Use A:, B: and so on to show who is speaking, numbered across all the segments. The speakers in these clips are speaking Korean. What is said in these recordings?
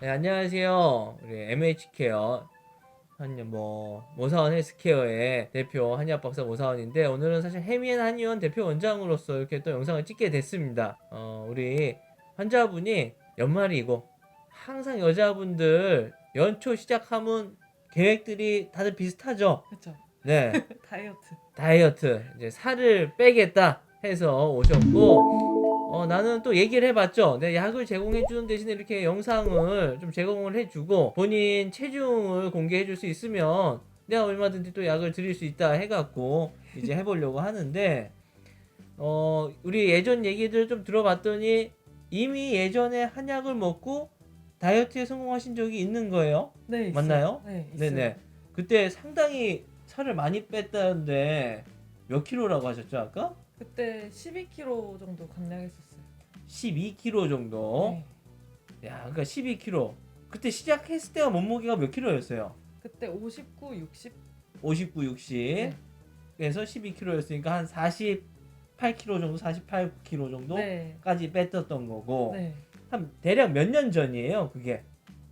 A: 네, 안녕하세요. 우리 MH케어 한뭐 모사원 헬스케어의 대표 한의학 박사 모사원인데 오늘은 사실 해미엔 한의원 대표 원장으로서 이렇게 또 영상을 찍게 됐습니다. 어, 우리 환자분이 연말이고 항상 여자분들 연초 시작하면 계획들이 다들 비슷하죠.
B: 그렇죠.
A: 네.
B: 다이어트.
A: 다이어트 이제 살을 빼겠다 해서 오셨고 어 나는 또 얘기를 해봤죠. 내 약을 제공해 주는 대신에 이렇게 영상을 좀 제공을 해주고 본인 체중을 공개해 줄 수 있으면 내가 얼마든지 또 약을 드릴 수 있다 해갖고 이제 해보려고 하는데 어 우리 예전 얘기들 좀 들어봤더니 이미 예전에 한약을 먹고 다이어트에 성공하신 적이 있는 거예요.
B: 네. 있어요.
A: 맞나요?
B: 네. 있어요.
A: 네네. 그때 상당히 살을 많이 뺐다는데 몇 킬로라고 하셨죠 아까?
B: 그때 12kg 정도 감량했었어요.
A: 12kg 정도.
B: 네.
A: 야, 그러니까 12kg. 그때 시작했을 때가 몸무게가 몇 킬로였어요?
B: 그때 59, 60.
A: 59, 60.
B: 네.
A: 그래서 12kg였으니까 한 48kg 정도, 48kg 정도까지
B: 네.
A: 뺐었던 거고.
B: 네.
A: 한 대략 몇 년 전이에요, 그게?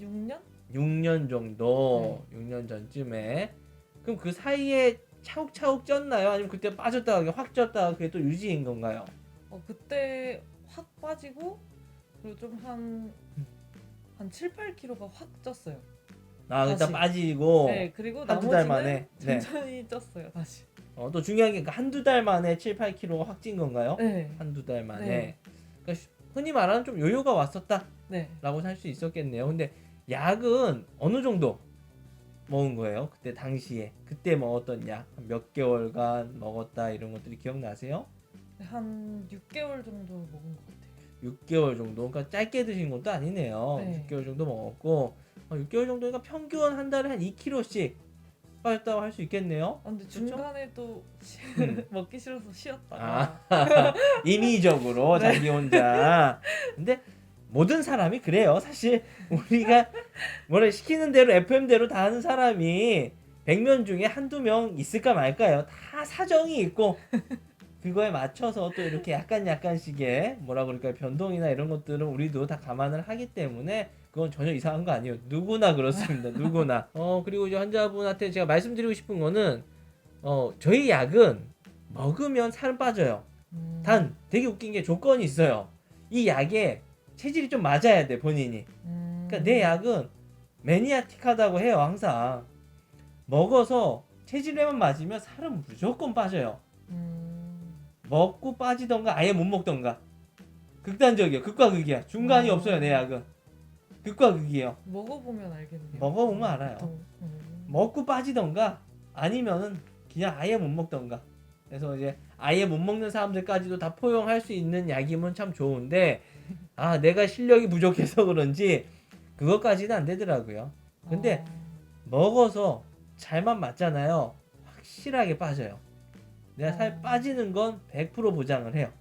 B: 6년?
A: 6년 정도, 6년 전쯤에. 그럼 그 사이에 차곡차곡 쪘나요? 아니면 그때 빠졌다가 확 쪘다가 그게 또 유지인 건가요?
B: 어 그때 확 빠지고 그리고 좀한한 7, 8kg가 확 쪘어요.
A: 아,
B: 다시.
A: 빠지고
B: 네. 그리고
A: 한두 달
B: 나머지는
A: 만에. 네.
B: 천천히 쪘어요. 다시.
A: 어, 또 중요한 게 한두 달 만에 7, 8kg가 확 찐 건가요?
B: 네.
A: 한두 달 만에.
B: 네.
A: 그러니까 쉬- 흔히 말하는 좀 요요가 왔었다라고
B: 네.
A: 할수 있었겠네요. 근데 약은 어느 정도 먹은 거예요? 그때 당시에. 그때 먹었던 약 몇 개월간 먹었다 이런 것들이 기억나세요?
B: 한 6개월 정도 먹은 것 같아요.
A: 6개월 정도. 그러니까 짧게 드신 것도 아니네요.
B: 네.
A: 6개월 정도 먹었고 어, 6개월 정도니까 평균 한 달에 한 2kg씩 빠졌다고 할 수 있겠네요.
B: 아, 근데? 중간에 또 쉬-
A: 음.
B: 먹기 싫어서 쉬었다가
A: 아, 임의적으로
B: 네.
A: 자기 혼자. 근데 모든 사람이 그래요. 사실 우리가 뭐라 시키는 대로 FM대로 다 하는 사람이 100명 중에 한두 명 있을까 말까요? 다 사정이 있고 그거에 맞춰서 또 이렇게 약간 약간씩의 뭐라 그럴까요? 변동이나 이런 것들은 우리도 다 감안을 하기 때문에 그건 전혀 이상한 거 아니에요. 누구나 그렇습니다. 누구나. 어 그리고 이제 환자분한테 제가 말씀드리고 싶은 거는 어 저희 약은 먹으면 살은 빠져요.
B: 음.
A: 단 되게 웃긴 게 조건이 있어요. 이 약에 체질이 좀 맞아야 돼 본인이.
B: 음.
A: 그러니까 내 약은 매니아틱하다고 해요 항상. 먹어서 체질에만 맞으면 살은 무조건 빠져요.
B: 음.
A: 먹고 빠지던가 아예 못 먹던가. 극단적이에요. 극과 극이야. 중간이
B: 어.
A: 없어요 내 약은. 극과 극이에요.
B: 먹어보면 알겠네요.
A: 먹어보면 알아요.
B: 보통. 음.
A: 먹고 빠지던가 아니면은 그냥 아예 못 먹던가. 그래서 이제 아예 못 먹는 사람들까지도 다 포용할 수 있는 약이면 참 좋은데 아 내가 실력이 부족해서 그런지 그것까지는 안 되더라고요. 근데
B: 아.
A: 먹어서 잘만 맞잖아요. 확실하게 빠져요. 내가 살
B: 어.
A: 빠지는 건 100% 보장을 해요.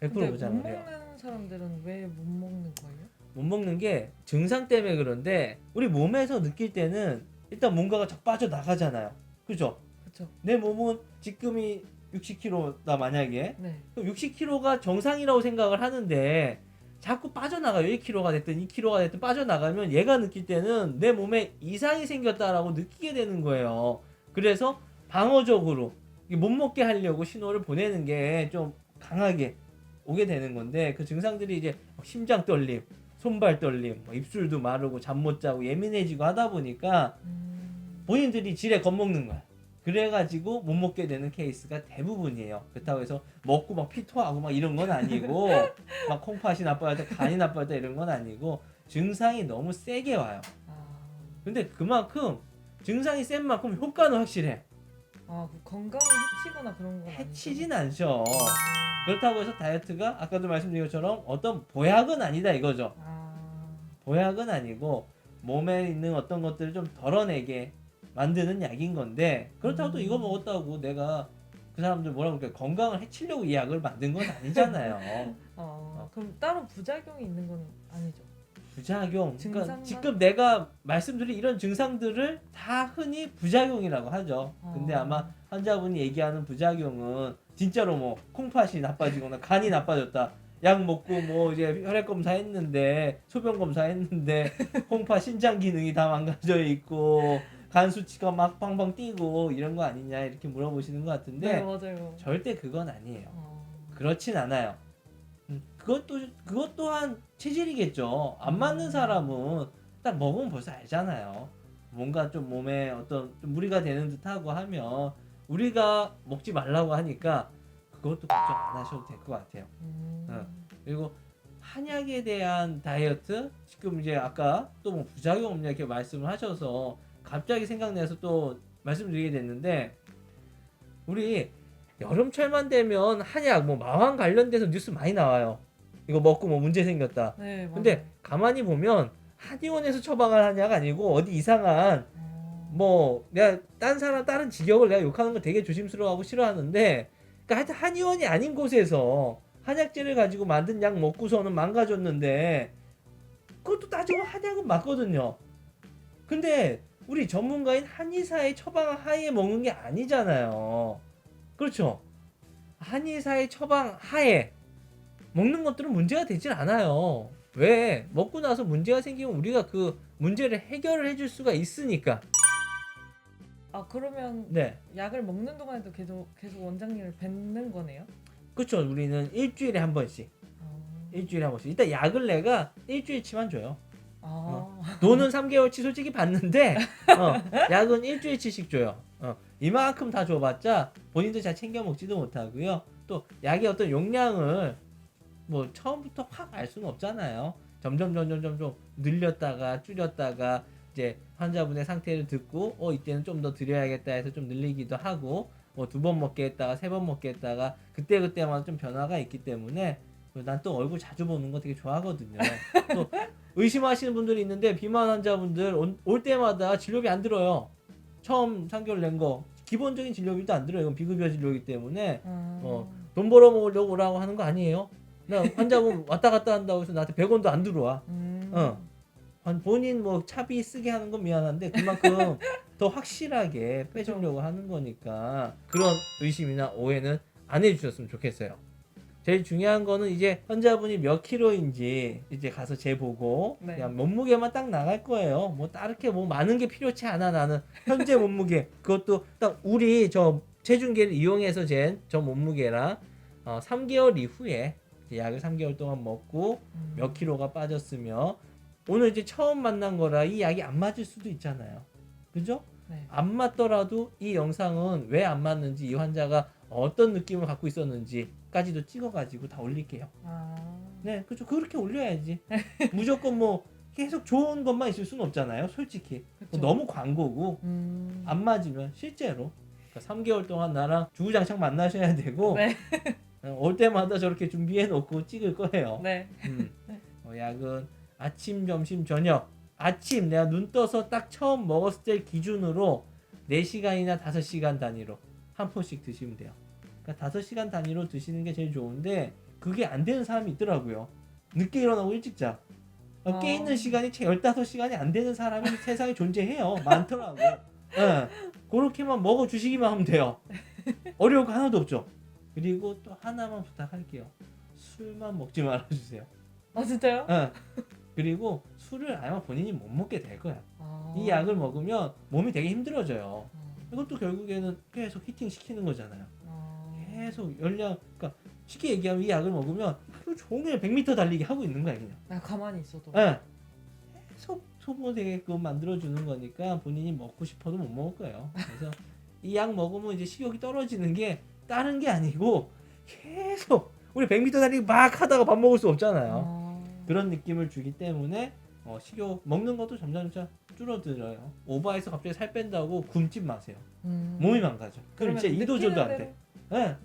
A: 100%
B: 근데 못
A: 보장을 해요.
B: 먹는 사람들은 왜 못 먹는 거예요?
A: 못 먹는 게 증상 때문에 그런데 우리 몸에서 느낄 때는 일단 뭔가가 쫙 빠져 나가잖아요. 그죠?
B: 그렇죠.
A: 내 몸은 지금이 60kg다 만약에
B: 네.
A: 그럼 60kg가 정상이라고 생각을 하는데 자꾸 빠져나가요 1kg가 됐든 2kg가 됐든 빠져나가면 얘가 느낄 때는 내 몸에 이상이 생겼다라고 느끼게 되는 거예요 그래서 방어적으로 못 먹게 하려고 신호를 보내는 게 좀 강하게 오게 되는 건데 그 증상들이 이제 막 심장 떨림 손발 떨림 뭐 입술도 마르고 잠 못 자고 예민해지고 하다 보니까
B: 음.
A: 본인들이 지레 겁먹는 거야. 그래가지고 못 먹게 되는 케이스가 대부분이에요. 그렇다고 해서 먹고 막 피토하고 막 이런 건 아니고 막 콩팥이 나빠졌다 간이 나빠졌다 이런 건 아니고 증상이 너무 세게 와요.
B: 아,
A: 근데 그만큼 증상이 센 만큼 효과는 확실해.
B: 아, 그 건강을 해치거나 그런 건
A: 해치진? 않죠.
B: 아.
A: 그렇다고 해서 다이어트가 아까도 말씀드린 것처럼 어떤 보약은 아니다 이거죠.
B: 아.
A: 보약은 아니고 몸에 있는 어떤 것들을 좀 덜어내게 만드는 약인 건데 그렇다고 또
B: 음.
A: 이거 먹었다고 내가 그 사람들 뭐라 그럴까 건강을 해치려고 이 약을 만든 건 아니잖아요.
B: 어, 그럼 따로 부작용이 있는 건 아니죠.
A: 부작용. 그러니까
B: 증상만?
A: 지금 내가 말씀드린 이런 증상들을 다 흔히 부작용이라고 하죠. 근데
B: 어.
A: 아마 환자분이 얘기하는 부작용은 진짜로 뭐 콩팥이 나빠지거나 간이 나빠졌다 약 먹고 뭐 이제 혈액 검사 했는데 소변 검사 했는데 콩파 신장 기능이 다 망가져 있고 간 수치가 막 빵빵 뛰고 이런 거 아니냐 이렇게 물어보시는 것 같은데
B: 네 맞아요.
A: 절대 그건 아니에요.
B: 어.
A: 그렇진 않아요. 음, 그것도 그것 또한 체질이겠죠. 안 맞는 사람은 딱 먹으면 벌써 알잖아요. 뭔가 좀 몸에 어떤 좀 무리가 되는 듯하고 하면 우리가 먹지 말라고 하니까 그것도 걱정 안 하셔도 될 것 같아요.
B: 음.
A: 어. 그리고 한약에 대한 다이어트 지금 이제 아까 또 뭐 부작용 없냐 이렇게 말씀을 하셔서 갑자기 생각나서 또 말씀드리게 됐는데 우리 여름철만 되면 한약 뭐 마왕 관련돼서 뉴스 많이 나와요. 이거 먹고 뭐 문제 생겼다.
B: 네 맞아요.
A: 근데 가만히 보면 한의원에서 처방한 한약 아니고 어디 이상한
B: 어.
A: 뭐 내가 딴 사람 다른 직역을 내가 욕하는 거 되게 조심스러워하고 싫어하는데 그러니까 하여튼 한의원이 아닌 곳에서 한약재를 가지고 만든 약 먹고서는 망가졌는데 그것도 따지고 한약은 맞거든요. 근데 우리 전문가인 한의사의 처방 하에 먹는 게 아니잖아요. 그렇죠? 한의사의 처방 하에 먹는 것들은 문제가 되질 않아요. 왜? 먹고 나서 문제가 생기면 우리가 그 문제를 해결을 해줄 수가 있으니까.
B: 아 그러면
A: 네.
B: 약을 먹는 동안에도 계속 계속 원장님을 뵙는 거네요?
A: 그렇죠. 우리는 일주일에 한 번씩.
B: 어.
A: 일주일에 한 번씩. 일단 약을 내가 일주일치만 줘요.
B: 아.
A: 돈은 3개월치 솔직히 받는데 어, 약은 일주일치씩 줘요. 어, 이만큼 다 줘봤자 본인도 잘 챙겨 먹지도 못하고요. 또 약의 어떤 용량을 뭐 처음부터 확 알 수는 없잖아요. 점점 점점 점점 늘렸다가 줄였다가 이제 환자분의 상태를 듣고 어 이때는 좀 더 드려야겠다 해서 좀 늘리기도 하고 뭐 두 번 먹게 했다가 세 번 먹게 했다가 그때 그때마다 좀 변화가 있기 때문에 난 또 얼굴 자주 보는 거 되게 좋아하거든요. 또 의심하시는 분들이 있는데 비만 환자분들 온- 올 때마다 진료비 안 들어요. 처음 3개월 낸 거 기본적인 진료비도 안 들어요. 이건 비급여 진료이기 때문에
B: 아.
A: 어. 돈 벌어 먹으려고 오라고 하는 거 아니에요. 나 환자분 왔다 갔다 한다고 해서 나한테 100원도 안 들어와.
B: 음.
A: 어. 한 본인 뭐 차비 쓰게 하는 건 미안한데 그만큼 더 확실하게 빼주려고 하는 거니까 그런 의심이나 오해는 안 해주셨으면 좋겠어요. 제일 중요한 거는 이제 환자분이 몇 킬로인지 이제 가서 재보고
B: 네.
A: 그냥 몸무게만 딱 나갈 거예요. 뭐 다르게 뭐 많은 게 필요치 않아 나는 현재 몸무게 그것도 딱 우리 저 체중계를 이용해서 잰 저 몸무게랑 어, 3개월 이후에 약을 3개월 동안 먹고
B: 음.
A: 몇 킬로가 빠졌으며 오늘 이제 처음 만난 거라 이 약이 안 맞을 수도 있잖아요. 그죠?
B: 네.
A: 안 맞더라도 이 영상은 왜 안 맞는지 이 환자가 어떤 느낌을 갖고 있었는지 까지도 찍어가지고 다 올릴게요.
B: 아.
A: 네, 그렇죠. 그렇게 올려야지. 무조건 뭐 계속 좋은 것만 있을 수는 없잖아요. 솔직히
B: 그쵸.
A: 너무 광고고
B: 음.
A: 안 맞으면 실제로 그러니까 3개월 동안 나랑 주구장창 만나셔야 되고
B: 네.
A: 어, 올 때마다 저렇게 준비해 놓고 찍을 거예요.
B: 네.
A: 음. 어, 약은 아침, 점심, 저녁. 아침 내가 눈 떠서 딱 처음 먹었을 때 기준으로 4시간이나 5시간 단위로 한 포씩 드시면 돼요. 그러니까 5시간 단위로 드시는 게 제일 좋은데 그게 안 되는 사람이 있더라고요. 늦게 일어나고 일찍 자. 어,
B: 어.
A: 깨 있는 시간이 채 15시간이 안 되는 사람이 세상에 존재해요. 많더라고. 예. 그렇게만 먹어 주시기만 하면 돼요. 어려울 거 하나도 없죠. 그리고 또 하나만 부탁할게요. 술만 먹지 말아 주세요.
B: 아 진짜요?
A: 어. 그리고 술을 아마 본인이 못 먹게 될 거야.
B: 아.
A: 이 약을 먹으면 몸이 되게 힘들어져요.
B: 아.
A: 이것도 결국에는 계속 히팅 시키는 거잖아요.
B: 아.
A: 계속 열량, 그러니까 쉽게 얘기하면 이 약을 먹으면 하루 종일 100m 달리기 하고 있는 거야 그냥.
B: 나 가만히 있어도.
A: 예. 계속 소모되게끔 만들어주는 거니까 본인이 먹고 싶어도 못 먹을 거예요. 그래서 이 약 먹으면 이제 식욕이 떨어지는 게 다른 게 아니고 계속 우리 100m 달리기 막 하다가 밥 먹을 수 없잖아요.
B: 아.
A: 그런 느낌을 주기 때문에 어, 식욕 먹는 것도 점점 점점 줄어들어요. 오버해서 갑자기 살 뺀다고 굶지 마세요.
B: 음.
A: 몸이 망가져. 그럼
B: 그러면
A: 진짜 이도저도 안 돼. 네,
B: 대로-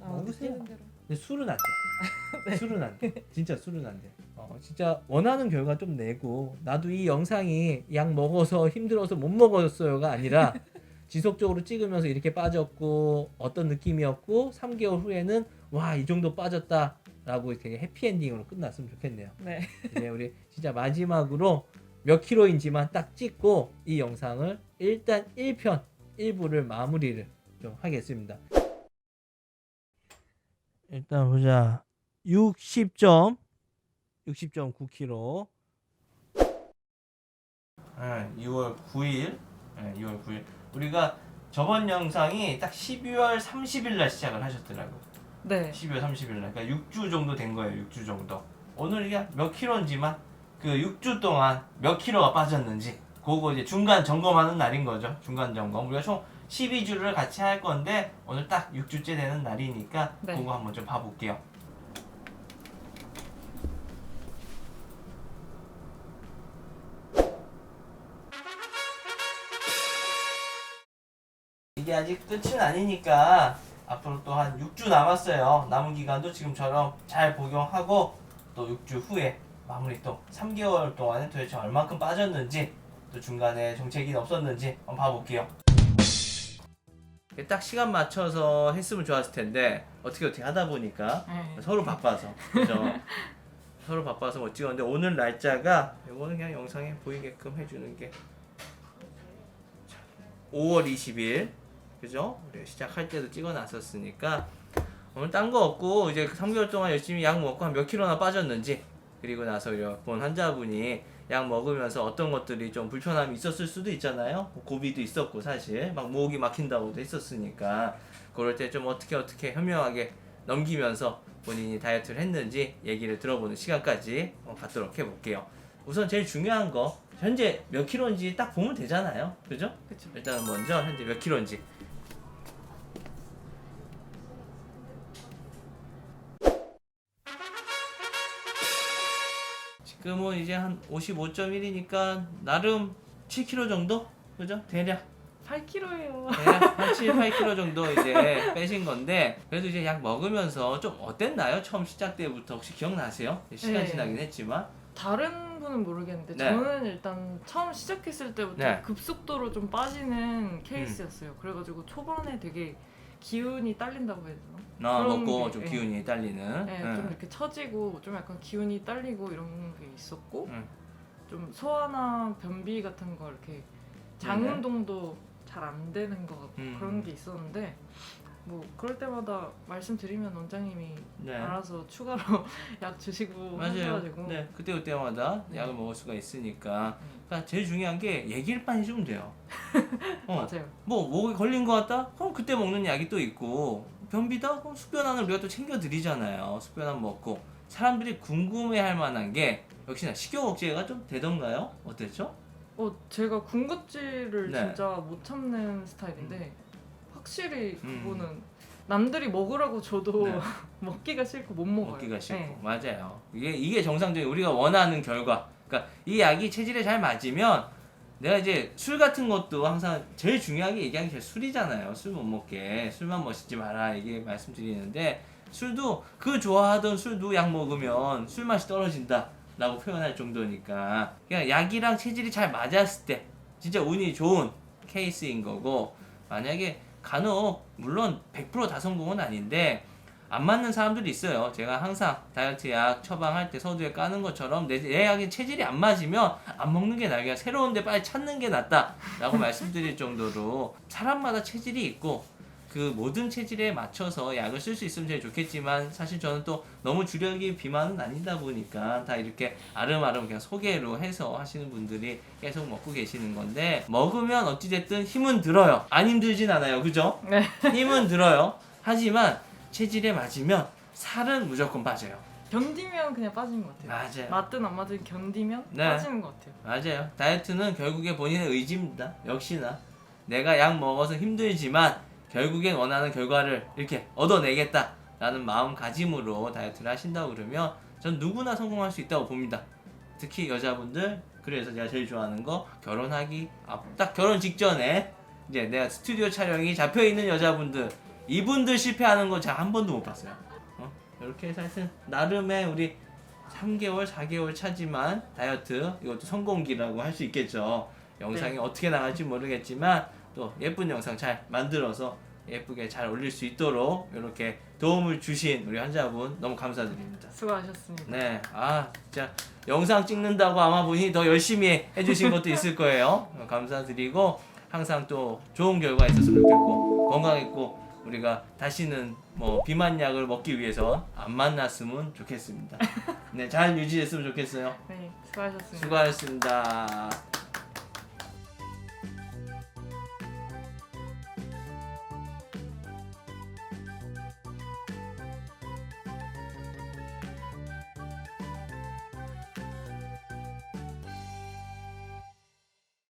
B: 아,
A: 먹으세요.
B: 느끼는 대로.
A: 근데 술은 안 돼.
B: 네.
A: 술은 안 돼. 진짜 술은 안 돼. 어, 진짜 원하는 결과 좀 내고 나도 이 영상이 약 먹어서 힘들어서 못 먹었어요가 아니라 지속적으로 찍으면서 이렇게 빠졌고 어떤 느낌이었고 3개월 후에는 와 이 정도 빠졌다라고 되게 해피엔딩으로 끝났으면 좋겠네요.
B: 네.
A: 이제 우리 진짜 마지막으로 몇 킬로인지만 딱 찍고 이 영상을 일단 1편 1부를 마무리를 좀 하겠습니다. 일단 보자. 60점 60.9kg. 네, 2월 9일. 네, 2월 9일. 우리가 저번 영상이 딱 12월 30일 날 시작을 하셨더라고요.
B: 네.
A: 12월 30일 날. 그러니까 6주 정도 된 거예요. 6주 정도. 오늘 이게 몇 킬로인지만 그 6주 동안 몇 킬로가 빠졌는지 그거 이제 중간 점검하는 날인 거죠. 중간 점검. 우리가 총 12주를 같이 할 건데 오늘 딱 6주째 되는 날이니까
B: 네.
A: 그거 한번 좀 봐볼게요. 이게 아직 끝은 아니니까 앞으로 또 한 6주 남았어요. 남은 기간도 지금처럼 잘 복용하고 또 6주 후에 마무리 또 3개월 동안에 도대체 얼마큼 빠졌는지 또 중간에 정체기는 없었는지 한번 봐볼게요. 딱 시간 맞춰서 했으면 좋았을 텐데 어떻게 어떻게 하다 보니까
B: 네.
A: 서로 바빠서 그죠? 서로 바빠서 못 찍었는데 오늘 날짜가 이거는 그냥 영상에 보이게끔 해주는 게 5월 20일 그죠? 우리 시작할 때도 찍어놨었으니까 오늘 딴 거 없고 이제 3개월 동안 열심히 약 먹고 한 몇 킬로나 빠졌는지 그리고 나서 우리 본 환자분이 약 먹으면서 어떤 것들이 좀 불편함이 있었을 수도 있잖아요. 뭐 고비도 있었고 사실 막 목이 막힌다고도 했었으니까 그럴 때 좀 어떻게 어떻게 현명하게 넘기면서 본인이 다이어트를 했는지 얘기를 들어보는 시간까지 갖도록 해볼게요. 우선 제일 중요한 거 현재 몇 킬로인지 딱 보면 되잖아요. 그죠?
B: 그쵸.
A: 일단 먼저 현재 몇 킬로인지 지금은 이제 한 55.1이니까 나름 7kg 정도? 그죠? 대략
B: 8kg예요.
A: 대략 한 7, 8kg 정도 이제 빼신 건데 그래도 이제 약 먹으면서 좀 어땠나요? 처음 시작 때부터 혹시 기억나세요? 시간
B: 네.
A: 지나긴 했지만
B: 다른 분은 모르겠는데
A: 네.
B: 저는 일단 처음 시작했을 때부터
A: 네.
B: 급속도로 좀 빠지는 케이스였어요. 그래가지고 초반에 되게 기운이 딸린다고 해야 되나?
A: 나
B: 그런
A: 먹고
B: 게,
A: 좀
B: 예.
A: 기운이 딸리는
B: 네,
A: 응.
B: 좀 이렇게 처지고 좀 약간 기운이 딸리고 이런 게 있었고
A: 응.
B: 좀 소화나 변비 같은 거 이렇게 장 운동도 잘 안 되는 것 같고
A: 음.
B: 그런 게 있었는데 뭐 그럴 때마다 말씀드리면 원장님이
A: 네.
B: 알아서 추가로 약 주시고
A: 맞아요.
B: 하셔가지고
A: 네, 그때 그때마다
B: 네.
A: 약을 먹을 수가 있으니까.
B: 음.
A: 그러니까 제일 중요한 게 얘기를 빨리 해주면 돼요. 어,
B: 맞아요.
A: 뭐 목에 걸린 것 같다? 그럼 그때 먹는 약이 또 있고 변비다? 그럼 숙변안을 우리가 또 챙겨 드리잖아요. 숙변안 먹고 사람들이 궁금해할 만한 게 역시나 식욕 억제가 좀 되던가요? 어땠죠?
B: 어 제가 군것질을
A: 네.
B: 진짜 못 참는 스타일인데 확실히
A: 음.
B: 그거는 남들이 먹으라고 줘도
A: 네.
B: 먹기가 싫고 못 먹어요.
A: 먹기가 싫고
B: 네.
A: 맞아요. 이게 이게 정상적인 우리가 원하는 결과. 그러니까 이 약이 체질에 잘 맞으면 내가 이제 술 같은 것도 항상 제일 중요하게 얘기하는 게 술이잖아요. 술 못 먹게 술만 마시지 마라 이게 말씀드리는데 술도 그 좋아하던 술도 약 먹으면 술 맛이 떨어진다 라고 표현할 정도니까 그냥 약이랑 체질이 잘 맞았을 때 진짜 운이 좋은 케이스인 거고 만약에 간혹 물론 100%다 성공은 아닌데 안 맞는 사람들이 있어요. 제가 항상 다이어트 약 처방할 때 서두에 까는 것처럼 내, 내 약이 체질이 안 맞으면 안 먹는 게. 그냥 새로운데 빨리 찾는 게 낫다라고 말씀드릴 정도로 사람마다 체질이 있고 그 모든 체질에 맞춰서 약을 쓸 수 있으면 제일 좋겠지만 사실 저는 또 너무 주력이 비만은 아니다 보니까 다 이렇게 아름아름 그냥 소개로 해서 하시는 분들이 계속 먹고 계시는 건데 먹으면 어찌됐든 힘은 들어요. 안 힘들진 않아요. 그죠?
B: 네.
A: 힘은 들어요. 하지만 체질에 맞으면 살은 무조건 빠져요.
B: 견디면 그냥 빠지는 것 같아요.
A: 맞아요.
B: 맞든 안 맞든 견디면
A: 네.
B: 빠지는 것 같아요.
A: 맞아요. 다이어트는 결국에 본인의 의지입니다. 역시나 내가 약 먹어서 힘들지만 결국엔 원하는 결과를 이렇게 얻어내겠다 라는 마음가짐으로 다이어트를 하신다고 그러면 전 누구나 성공할 수 있다고 봅니다. 특히 여자분들 그래서 제가 제일 좋아하는 거 결혼하기 앞딱 결혼 직전에 이제 내가 스튜디오 촬영이 잡혀 있는 여자분들 이분들 실패하는 거 제가 한 번도 못 봤어요. 어? 이렇게 해서 하여튼 나름의 우리 3개월, 4개월 차지만 다이어트 이것도 성공기라고 할 수 있겠죠. 영상이
B: 네.
A: 어떻게 나갈지 모르겠지만 또 예쁜 영상 잘 만들어서 예쁘게 잘 올릴 수 있도록 이렇게 도움을 주신 우리 환자분 너무 감사드립니다.
B: 수고하셨습니다.
A: 네, 아 진짜 영상 찍는다고 아마 본인이 더 열심히 해주신 것도 있을 거예요. 어, 감사드리고 항상 또 좋은 결과 있었으면 좋겠고 건강했고 우리가 다시는 뭐 비만 약을 먹기 위해서 안 만났으면 좋겠습니다. 네, 잘 유지됐으면 좋겠어요.
C: 네, 수고하셨습니다.
A: 수고하셨습니다.